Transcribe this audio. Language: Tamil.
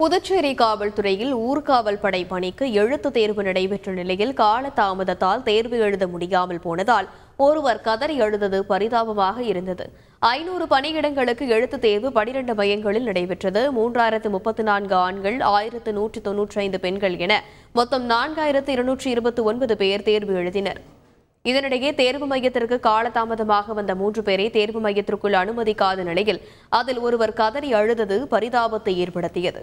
புதுச்சேரி காவல்துறையில் ஊர்காவல் படை பணிக்கு எழுத்து தேர்வு நடைபெற்ற நிலையில் காலதாமதத்தால் தேர்வு எழுத முடியாமல் போனதால் ஒருவர் கதறி எழுதது பரிதாபமாக இருந்தது. ஐநூறு பணியிடங்களுக்கு எழுத்து தேர்வு பனிரெண்டு மையங்களில் நடைபெற்றது. மூன்றாயிரத்து முப்பத்தி நான்கு ஆண்கள் ஆயிரத்து நூற்றி தொன்னூற்றி ஐந்து பெண்கள் என மொத்தம் நான்காயிரத்து இருநூற்றி இருபத்தி ஒன்பது பேர் தேர்வு எழுதினர். இதனிடையே தேர்வு மையத்திற்கு காலதாமதமாக வந்த மூன்று பேரை தேர்வு மையத்திற்குள் அனுமதிக்காத நிலையில் அதில் ஒருவர் கதறி அழுதது பரிதாபத்தை ஏற்படுத்தியது.